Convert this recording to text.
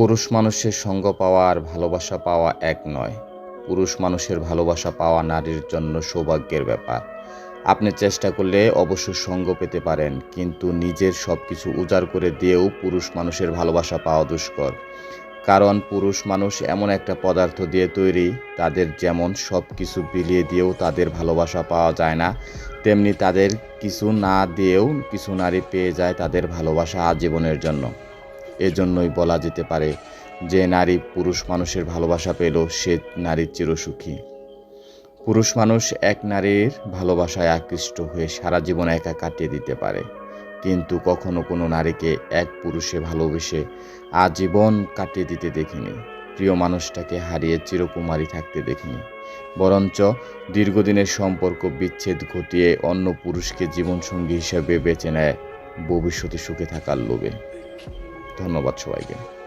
পুরুষ মানুষের সঙ্গ পাওয়া আর ভালোবাসা পাওয়া এক নয়। পুরুষ মানুষের ভালোবাসা পাওয়া নারীর জন্য সৌভাগ্যের ব্যাপার। আপনি চেষ্টা করলে অবশ্য সঙ্গ পেতে পারেন, কিন্তু নিজের সব কিছু উজাড় করে দিয়েও পুরুষ মানুষের ভালোবাসা পাওয়া দুষ্কর। কারণ পুরুষ মানুষ এমন একটা পদার্থ দিয়ে তৈরি, তাদের যেমন সব কিছু বিলিয়ে দিয়েও তাদের ভালোবাসা পাওয়া যায় না, তেমনি তাদের কিছু না দিয়েও কিছু নারী পেয়ে যায় তাদের ভালোবাসা আজীবনের জন্য। এজন্যই বলা যেতে পারে যে নারী পুরুষ মানুষের ভালোবাসা পেল, সে নারী চিরসুখী। পুরুষ মানুষ এক নারীর ভালোবাসায় আকৃষ্ট হয়ে সারা জীবন একা কাটিয়ে দিতে পারে। কিন্তু কখনো কোনো নারীকে এক পুরুষে ভালোবেসে আজীবন কাটিয়ে দিতে দেখিনি। প্রিয় মানুষটাকে হারিয়ে চিরকুমারী থাকতে দেখিনি। বরঞ্চ দীর্ঘদিনের সম্পর্ক বিচ্ছেদ ঘটিয়ে অন্য পুরুষকে জীবনসঙ্গী হিসেবে বেছে নেয় ভবিষ্যতে সুখে থাকার লোভে। ধন্যবাদ সবাইকে।